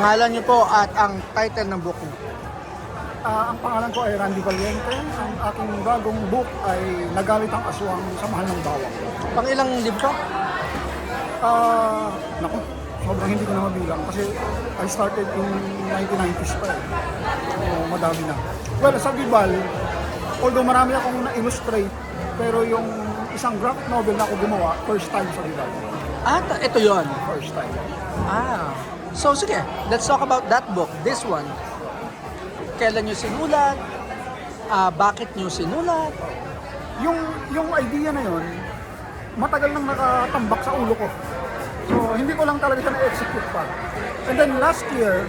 Pangalan niyo po at ang title ng book niyo. Ah, ang pangalan ko ay Randy Valiente. Ang aking bagong book ay Nagalit ang Aswang sa Mahal ng Bawang. Pang ilang libro? Ah, naku, sobrang hindi ko na mabilang kasi I started in 1990s pa. So, madami na. Well, sa Bibal, although marami akong na-illustrate, pero yung isang graphic novel na ako gumawa, first time sa Bibal. Ah, ito yon. First time. Ah. So sige, let's talk about that book, this one. Kailan niyo sinulat? Ah, bakit niyo sinulat? Yung, yung idea na yun, matagal nang nakatambak sa ulo ko. So, hindi ko lang talaga siya na-execute pa. And then last year,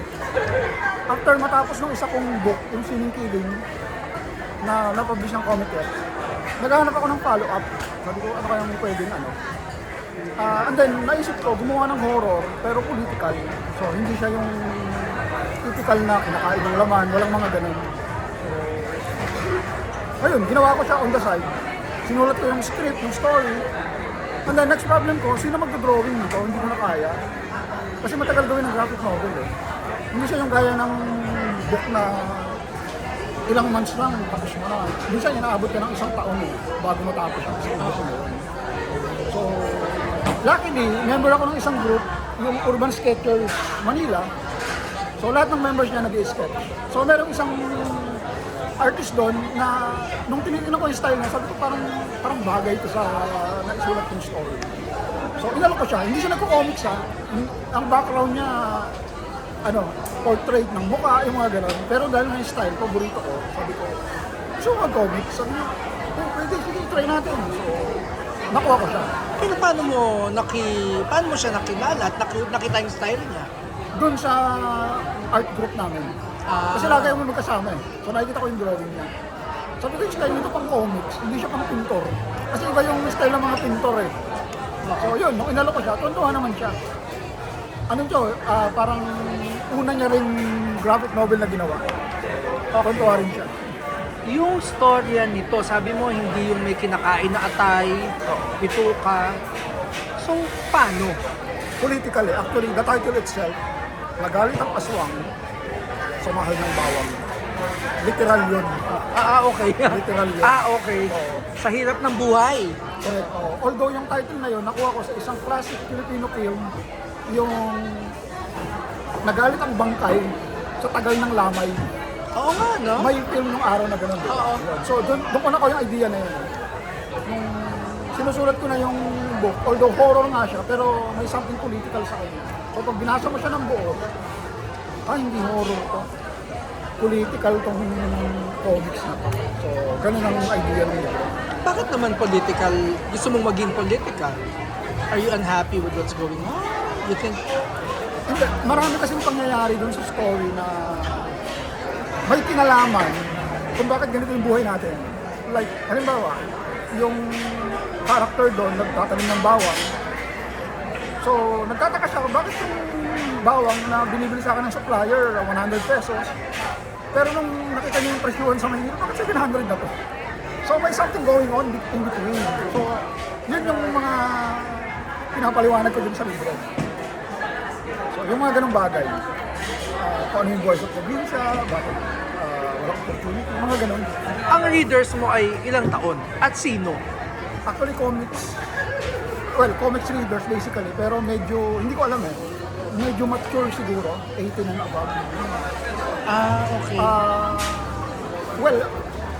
after matapos ng isa kong book, yung Sining Killing, na na-publish ng Comic Web, naghahanap ako ng follow-up. Sabi ko, ano kayang pwedeng ano. Ah, and then, naisip ko, gumawa ng horror, pero political. So, hindi siya yung typical na kinakain ng laman, walang mga ganun. Ayun, ginawa ko siya on the side. Sinulat ko yung script, yung story. And then next problem ko, sino magdodrawing nito? Hindi ko na kaya. Kasi matagal gawin ng graphic novel eh. Hindi siya yung gaya ng book na ilang months lang, tapos mo na. Minsan inaabot ka ng isang taon eh, bago matapos ang isang mo. Luckily, member ako ng isang group, yung Urban Sketchers Manila. So, lahat ng members niya nag-sketch. So, meron isang artist doon na nung tinitingnan ko yung style niya, sabi ko parang parang bagay ito sa naisulat yung story. So inalok ko siya, hindi siya nagko-comics ha. Ang background niya, ano, portrait ng mukha, yung mga gano'n. Pero dahil nga yung style, paborito ko, sabi ko, gusto mo mag-comics? Sabi niya, oh, pwede, sige, try natin. So, nakuha ko siya. Pero paano mo naki paano mo siya nakilala at naki, nakita yung style niya? Doon sa art group namin. Ah. Kasi lagi kami magkasama eh. So nakikita ko yung drawing niya. Sabi ko yung style nito pang comics, hindi siya pang pintor. Kasi iba yung style ng mga pintor eh. So yun, nung inalo ko siya, tuntuhan naman siya. Ano to, ah, parang una niya rin graphic novel na ginawa. Tuntuhan rin siya. Yung storya nito, sabi mo hindi yung may kinakain na atay, bituka. So paano? Political eh. Actually, the title itself, Nagalit ang aswang sa mahal ng bawang. Literal yun. Ah, ah, okay. Literal yun. ah, okay. Sa hirap ng buhay. Correct. oo. Although yung title na yun, nakuha ko sa isang classic Filipino film, yung Nagalit ang bangkay sa tagal ng lamay. Oo nga, no? May film nung araw na gano'n. Oo. So doon, doon ko na ko yung idea na yun. Nung sinusulat ko na yung book, although horror nga siya, pero may something political sa kanya. So pag binasa mo siya ng buo, ah hindi horror to. Political tong comics na to. So ganun ang idea ng libro. Bakit naman political? Gusto mong maging political? Are you unhappy with what's going on? You think, Hindi, marami kasing pangyayari doon sa story na may kinalaman kung bakit ganito yung buhay natin. Like, halimbawa, yung character doon nagtatanim ng bawang. So, nagtataka siya bakit yung bawang na binibili sa akin ng supplier, 100 pesos, pero nung nakita niya yung presyuhan sa Maynila, bakit 700 na to? So, may something going on in between. So, yun yung mga pinapaliwanag ko dun sa libro. So, yung mga ganong bagay, uh, kung ano yung voice of probinsya, bakit uh, walang opportunity, mga ganon. ang readers mo ay ilang taon? At sino? Actually, comics, well, comics readers basically, pero medyo, hindi ko alam eh, medyo mature siguro, 18 and above. Ah, okay. Ah, well,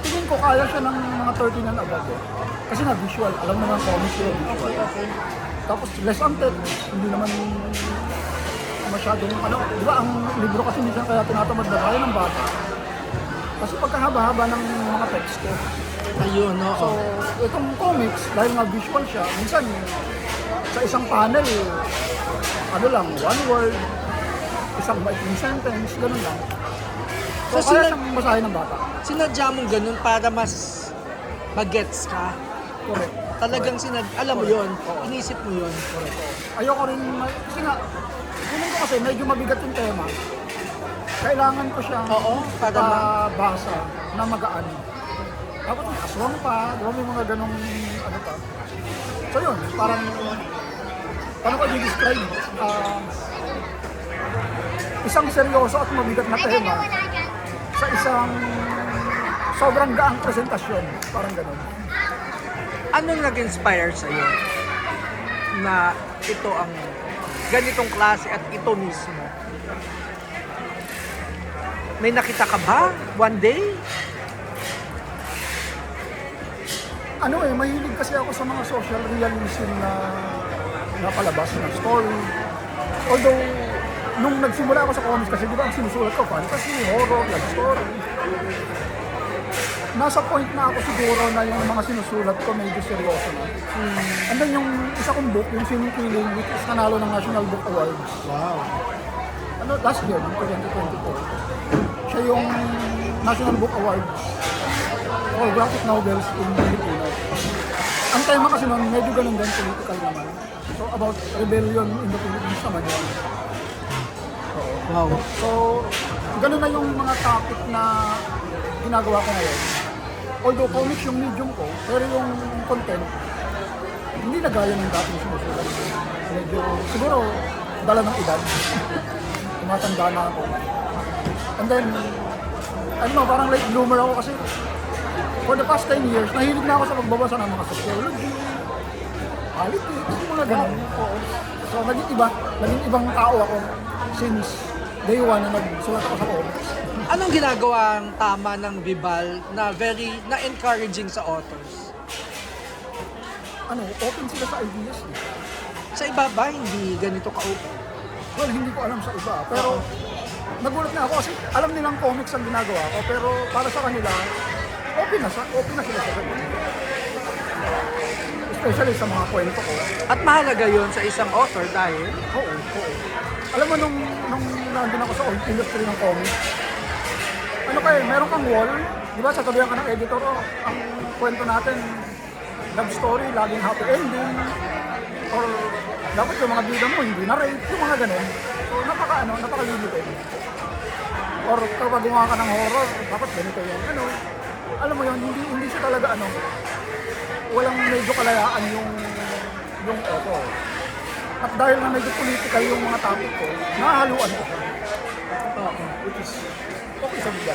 tingin ko kaya siya ng mga 13 and above eh. Kasi nga visual, alam naman comics yun, visual. okay. Tapos less on text, hindi naman masyadong ano, di ba ang libro kasi minsan kaya tinatamad na tayo ng bata. Kasi pagkahaba-haba ng mga teksto. Ayun, no? So, itong comics, dahil nga visual siya, minsan sa isang panel, ano lang, one word, isang maikling sentence, ganun lang. So, So, kaya siyang basahin ng bata. Sinadya mong ganun para mas magets ka. Correct. Talagang sinad, alam mo yon, inisip mo yon. Correct. Ayoko rin, kasi nga, kasi medyo mabigat yung tema. Kailangan ko siya Oo, para ma- basa na magaan. Tapos may aswang pa, di ba may mga ganong ano pa. So yun, parang, paano ko i-describe? Ah, isang seryoso at mabigat na tema sa isang sobrang gaang presentasyon. Parang ganun. Anong nag-inspire sa'yo na ito ang ganitong klase at ito mismo? May nakita ka ba one day? ano eh, mahilig kasi ako sa mga social realism na napalabas na story. Although, nung nagsimula ako sa comics kasi di ba ang sinusulat ko, fantasy, horror, love story. Nasa point na ako siguro na yung mga sinusulat ko medyo seryoso na. And then yung isa kong book, yung Singing Killing, which is nanalo ng National Book Awards. Wow. Ano, last year, yung 2024. Siya yung National Book Awards for graphic novels in Filipino. Ang tema kasi nun, medyo ganun din, political naman. So, about rebellion in the Philippines naman yun. Wow. So, ganun na yung mga topic na ginagawa ko ngayon. Although comics yung medium ko, pero yung content, hindi na gaya ng dating sinusulat. Medyo, siguro, dala ng edad. Tumatanda na ako. And then, ano, parang late bloomer ako kasi for the past 10 years, nahilig na ako sa pagbabasa ng mga sociology, politics, mga ganun. So, naging iba, naging ibang tao ako since day one na nagsulat ako sa comics. Anong ginagawang tama ng Bibal na very na encouraging sa authors? Ano, open sila sa ideas. Eh. Sa iba ba hindi ganito ka-open? Well, hindi ko alam sa iba, pero nagulat na ako kasi alam nilang comics ang ginagawa ko, pero para sa kanila, open na, sa, open na sila sa ganun. Especially sa mga kwento ko. At mahalaga yon sa isang author dahil Oo, oo. Alam mo, nung, nung nandun ako sa industry ng comics, ano kayo, meron kang wall, di ba, sasabihan ka ng editor, oh, ang kwento natin, love story, laging happy ending, or dapat yung mga bida mo, hindi na rape, yung mga ganun. So, napaka, ano, napaka-limited. Or kapag gumawa ka ng horror, dapat ganito yung, ano, alam mo yun, hindi, hindi siya talaga, ano, walang medyo kalayaan yung, yung eto. At dahil na medyo political yung mga topic ko, nahahaluan ko. Oo. Which is okay sa legal.